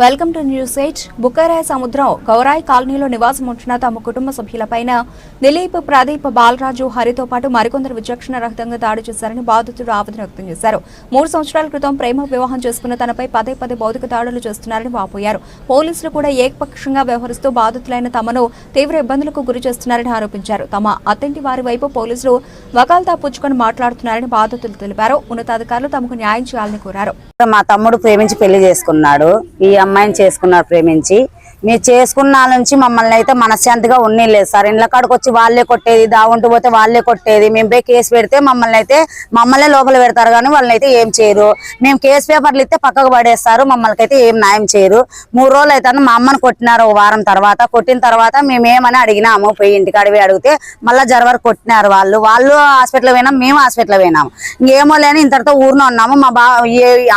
Welcome to news eight. Bukkaraya Samudram Gowrai కాలనీలో నివాసం ఉంటున్న తమ కుటుంబ సభ్యులపైన దిలీప్ ప్రదీప్ బాలరాజు హరితో పాటు మరికొందరు విచక్షణ రహితంగా దాడి చేశారని బాధితుడు ఆవేదన వ్యక్తం చేశారు. మూడు సంవత్సరాల క్రితం ప్రేమ వివాహం చేసుకున్న తనపై పదే పదే భౌతిక దాడులు చేస్తున్నారని వాపోయారు. పోలీసులు కూడా ఏకపక్షంగా వ్యవహరిస్తూ బాధితులైన తమను తీవ్ర ఇబ్బందులకు గురి చేస్తున్నారని ఆరోపించారు. తమ అత్తింటి వారి వైపు పోలీసులు వకాల్తా పుచ్చుకొని మాట్లాడుతున్నారని బాధితులు తెలిపారు. ఉన్నతాధికారులు తమకు న్యాయం చేయాలని కోరారు. మా తమ్ముడు ప్రేమించి పెళ్ళి చేసుకున్నాడు. ఈ అమ్మాయిని చేసుకున్నారు ప్రేమించి. మీరు చేసుకున్న నుంచి మమ్మల్ని అయితే మనశ్శాంతిగా ఉన్నీలేదు సార్. ఇండ్ల కాడికి వచ్చి వాళ్ళే కొట్టేది దావుంటూ పోతే వాళ్ళే కొట్టేది. మేము పోయి కేసు పెడితే మమ్మల్ని అయితే మమ్మల్ని లోపల పెడతారు కానీ వాళ్ళని అయితే ఏం చేయరు. మేము కేసు పేపర్లు ఇస్తే పక్కకు పడేస్తారు మమ్మల్ని అయితే ఏం న్యాయం చేయరు. మూడు రోజులు అయితే మా అమ్మని కొట్టినారు ఒక వారం తర్వాత. కొట్టిన తర్వాత మేము ఏమని అడిగినాము పోయి ఇంటికాడి అడిగితే మళ్ళీ జరవరు కొట్టినారు వాళ్ళు. వాళ్ళు హాస్పిటల్ పోయినాం మేము హాస్పిటల్ పోయినాము ఇంకేమో లేని ఇంతటితో ఊరిలో ఉన్నాము. మా బా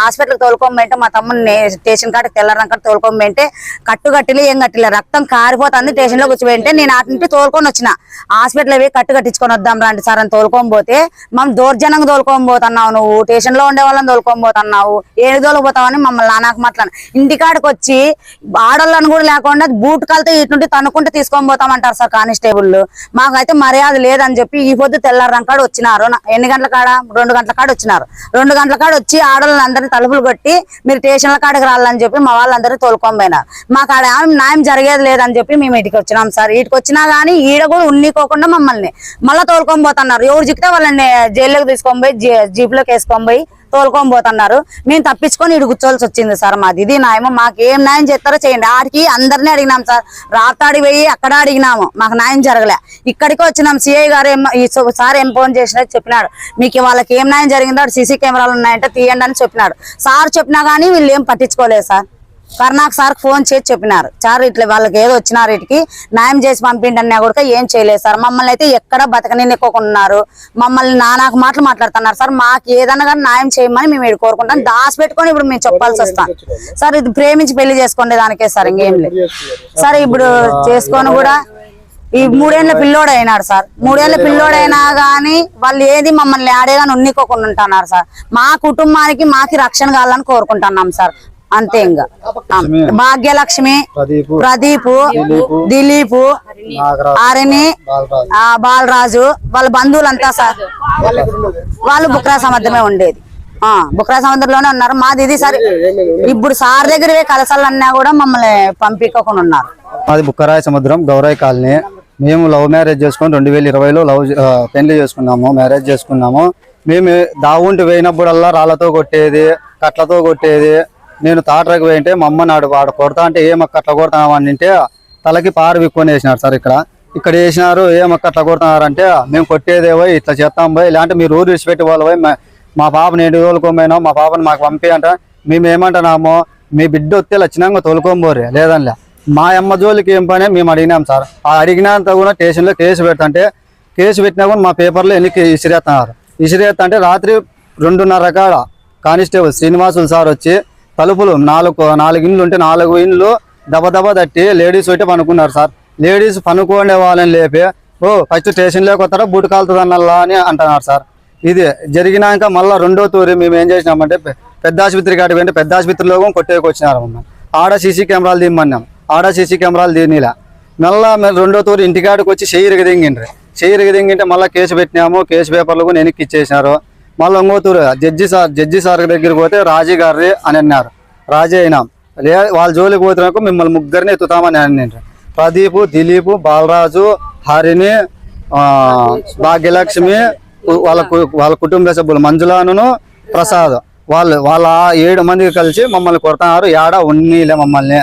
హాస్పిటల్ తోలుకోమంటే మా తమ్ముని స్టేషన్ కాడికి తెల్లారంకాడ తోలుకోమంటే కట్టు కట్టిలే ఏం కట్టిలే. రక్తం కారిపోతుంది స్టేషన్లో కూర్చోబెంటే నేను అటు తోలుకొని వచ్చిన. హాస్పిటల్ పోయి కట్టు కట్టించుకొని వద్దాం రండి సార్ అని తోలుకొని పోతే మనం దౌర్జన్యంగా తోలుకొని పోతున్నావు నువ్వు. స్టేషన్లో ఉండే వాళ్ళని తోలుకొని పోతున్నావు. ఏడు తోలుకుపోతావని మమ్మల్ని నానాకు మాట్లాడు ఇంటికాడికి వచ్చి ఆడోళ్ళని కూడా లేకుండా బూట్ కాలతో ఇటు నుండి తనుకుంటే తీసుకొని పోతామంటారు సార్ కానిస్టేబుల్ మాకైతే మర్యాద లేదని చెప్పి ఈ పొద్దు తెల్లారంకాడ వచ్చినారు. ఎన్ని గంటల కాడ? రెండు గంటల కాడ వచ్చినారు. రెండు గంటల కాడ వచ్చి ఆడవాళ్ళని అందరినీ తలుపులు కొట్టి మీరు స్టేషన్ల కాడికి రావాలని చెప్పి మా వాళ్ళందరూ తోలుకొని పోయినారు. మా ఆడ ఏం న్యాయం జరిగేది లేదని చెప్పి మేము ఇటుకి వచ్చినాం సార్. ఇటుకి వచ్చినా కానీ ఈడ కూడా ఉన్నీకోకుండా మమ్మల్ని మళ్ళీ తోలుకొని పోతున్నారు. ఎవరు చిక్కితే వాళ్ళని జైల్లోకి తీసుకొని పోయి జీప్లోకి వేసుకొని పోయి తోలుకొని పోతున్నారు. మేము తప్పించుకొని ఇటు కూర్చోవాల్సి వచ్చింది సార్ మాది. ఇది న్యాయం మాకు ఏం న్యాయం చేస్తారో చేయండి. ఆడికి అందరినీ అడిగినాం సార్. రాతాడి పోయి అక్కడ అడిగినాము. మాకు న్యాయం జరగలే. ఇక్కడికి వచ్చినాం. సిఐ గారు ఏం ఈ సార్ ఏం ఫోన్ చేసినా చెప్పినాడు. మీకు వాళ్ళకి ఏం న్యాయం జరిగిందో సీసీ కెమెరాలు ఉన్నాయంటే తీయండి అని చెప్పినాడు. సార్ చెప్పినా కానీ వీళ్ళు ఏం పట్టించుకోలేదు సార్. కర్ణాక్ సార్ ఫోన్ చేసి చెప్పినారు. సార్ ఇట్లా వాళ్ళకి ఏదో వచ్చినారు ఇటుకి న్యాయం చేసి పంపిండి అన్నా కూడా ఏం చేయలేదు సార్. మమ్మల్ని అయితే ఎక్కడ బతకనికోకున్నారు మమ్మల్ని నానాకు మాటలు మాట్లాడుతున్నారు సార్. మాకు ఏదన్నా కానీ న్యాయం చేయమని మేము కోరుకుంటాం. దాసి పెట్టుకొని ఇప్పుడు మేము చెప్పాల్సి వస్తాం. సార్ ఇది ప్రేమించి పెళ్ళి చేసుకునే దానికే సార్ ఇంకేం లేదు. సార్ ఇప్పుడు చేసుకొని కూడా ఈ మూడేళ్ళ పిల్లోడు అయినాడు సార్. మూడేళ్ళ పిల్లోడైనా అయినా గానీ వాళ్ళు ఏది మమ్మల్ని ఆడేగాని ఉన్నికోకుండా ఉంటున్నారు సార్. మా కుటుంబానికి మాకి రక్షణ కావాలని కోరుకుంటున్నాం సార్. అంతే ఇంకా భాగ్యలక్ష్మి ప్రదీప్ దిలీప్ ఆరిని బాలరాజు. ఆ బాలరాజు వాళ్ళ బంధువులంతా సార్ వాళ్ళు బుక్రా సముద్రమే ఉండేది. ఆ బుక్రా సముద్రంలోనే ఉన్నారు. మాది ఇది సరే ఇప్పుడు సార్ దగ్గర కలసాలన్నా కూడా మమ్మల్ని పంపించకుండా ఉన్నారు. మాది బుక్కరాయ సముద్రం గౌరాయ్ కాలనీ. మేము లవ్ మ్యారేజ్ చేసుకొని రెండు వేల ఇరవైలో లవ్ పెళ్ళి చేసుకున్నాము మ్యారేజ్ చేసుకున్నాము. మేము దావుంటి పోయినప్పుడల్లా రాళ్ళతో కొట్టేది కట్లతో కొట్టేది నేను తాటరకు పోయింటే మా అమ్మ నాడు వాడు కొడతా అంటే ఏమక్క అట్లా కొడతావు అని అంటే తలకి పారు విక్కుని వేసినారు సార్ ఇక్కడ. ఇక్కడ వేసినారు ఏమక్క కట్ల కొడుతున్నారు? అంటే మేము కొట్టేదేవో ఇట్లా చేస్తాం పోయి లేదంటే మీరు ఊరు విడిచిపెట్టి వాళ్ళు పోయి మా- మా పాపని ఎటు తోలుకోపోయినాం మా పాపని మాకు పంపి అంట మేము ఏమంటున్నాము మీ బిడ్డ వస్తే లచ్చినాక తోలుకోబోరే లేదనిలే. మా అమ్మ జోలికి ఏం పని? మేము అడిగినాం సార్. ఆ అడిగినంత కూడా స్టేషన్లో కేసు పెడతంటే కేసు పెట్టినా కూడా మా పేపర్లో ఎన్ని ఇసిరేస్తున్నారు. ఇసిరేస్తా అంటే రాత్రి రెండున్నర కాడ కానిస్టేబుల్ శ్రీనివాసులు సార్ వచ్చి తలుపులు నాలుగు నాలుగు ఇండ్లు ఉంటే నాలుగు ఇండ్లు దబ తట్టి లేడీస్ ఒకటి పనుకున్నారు సార్. లేడీస్ పనుకోండే వాళ్ళని లేపి ఓ ఫస్ట్ స్టేషన్లోకి వస్తారా బూట్ కాలుతుందన్నల్లా అని అంటున్నారు సార్. ఇది జరిగినాక మళ్ళీ రెండో తూరి మేము ఏం చేసినామంటే పెద్ద ఆసుపత్రి కాడికి పోయింటే పెద్ద ఆసుపత్రిలో కూడా కొట్టేకి వచ్చినారు మమ్మల్ని ఆడ సీసీ కెమెరాలు తీయమన్నాం ఆడ సీసీ కెమెరాలు తీయనిలా మళ్ళా మేము రెండో తూరి ఇంటికాడికి వచ్చి చెయ్యిరికి దింగిండ్రి. చెయ్యిరికి దింగింటే మళ్ళీ కేసు పెట్టినాము కేసు పేపర్లు కూడా వెనక్కి ఇచ్చేసినారు. మళ్ళీ ఇంకోతూరు జడ్జి సార్ జడ్జి సార్ దగ్గరికి పోతే రాజీ గారి అని అన్నారు. రాజీ అయినా. లే వాళ్ళ జోలికి పోతున్నకు మిమ్మల్ని ముగ్గురిని ఎత్తుతామని అన్నారు ప్రదీప్ దిలీప్ బాలరాజు హరిని భాగ్యలక్ష్మి వాళ్ళ వాళ్ళ కుటుంబ సభ్యులు మంజులాను ప్రసాద్. వాళ్ళు వాళ్ళ ఏడు మంది కలిసి మమ్మల్ని కొడతారు ఏడా ఉన్నీలే మమ్మల్ని.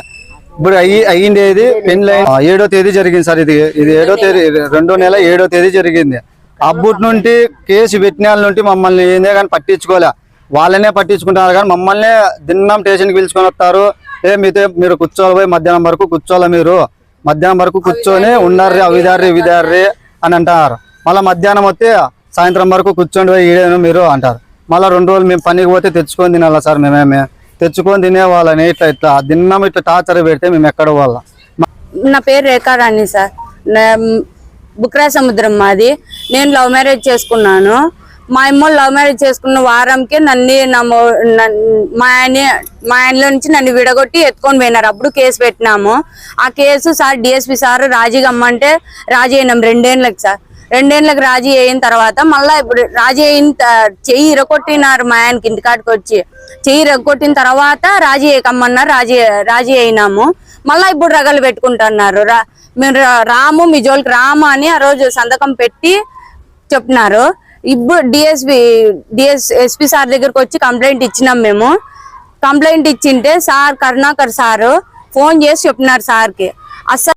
ఇప్పుడు అయ్యి అయ్యిండేది పెళ్ళి ఏడో తేదీ జరిగింది సార్ ఇది. ఇది ఏడో తేదీ రెండో నెల ఏడో తేదీ జరిగింది. అప్పటి నుండి కేసు పెట్టిన నుండి మమ్మల్ని ఏందే కానీ పట్టించుకోలే. వాళ్ళనే పట్టించుకుంటున్నారు కానీ మమ్మల్ని దిన్నం స్టేషన్కి పిలుచుకొని వస్తారు. ఏ మీతో మీరు కూర్చోవాలి పోయి మధ్యాహ్నం వరకు కూర్చోవాలి మీరు. మధ్యాహ్నం వరకు కూర్చొని ఉన్నార్రి అవిదార్రి ఇవిదార్రి అని అంటారు. మళ్ళీ మధ్యాహ్నం వస్తే సాయంత్రం వరకు కూర్చోండి పోయి ఈడేను మీరు అంటారు. మళ్ళీ రెండు రోజులు మేము పనికి పోతే తెచ్చుకొని తినాలా సార్ మేమేమే? తెచ్చుకొని తినేవాళ్ళని ఇట్లా ఇట్లా దిన్నం ఇట్లా టార్చర్ పెడితే మేము ఎక్కడ వాళ్ళ నా పేరు రేఖారాణి సార్. బుక్రా సముద్రం మాది. నేను లవ్ మ్యారేజ్ చేసుకున్నాను. మా అమ్మ లవ్ మ్యారేజ్ చేసుకున్న వారంకే నన్ను నా మా ఆయన మా ఆయనలో నుంచి నన్ను విడగొట్టి ఎత్తుకొని పోయినారు. అప్పుడు కేసు పెట్టినాము. ఆ కేసు సార్ డిఎస్పి సార్ రాజీ గమ్మంటే రాజీ అయినాం. రెండేళ్ళకి సార్. రెండేళ్ళకి రాజీ అయిన తర్వాత మళ్ళీ ఇప్పుడు రాజీ అయిన చెయ్యి ఇరగొట్టినారు మా ఆయనకి ఇంటికాడికి వచ్చి. చెయ్యి ఇరగొట్టిన తర్వాత రాజీ అయ్యకమ్మన్నారు రాజీ రాజీ అయినాము. మళ్ళీ ఇప్పుడు రగలు పెట్టుకుంటున్నారు. రా మీరు రా- రాము మీ జోలికి రాము అని ఆ రోజు సంతకం పెట్టి చెప్తున్నారు ఇప్పుడు డిఎస్పి డిఎస్ ఎస్పి సార్ దగ్గరకు వచ్చి కంప్లైంట్ ఇచ్చినాం మేము. కంప్లైంట్ ఇచ్చింటే సార్ కరుణాకర్ సారు ఫోన్ చేసి చెప్తున్నారు సార్కి. అస్సలు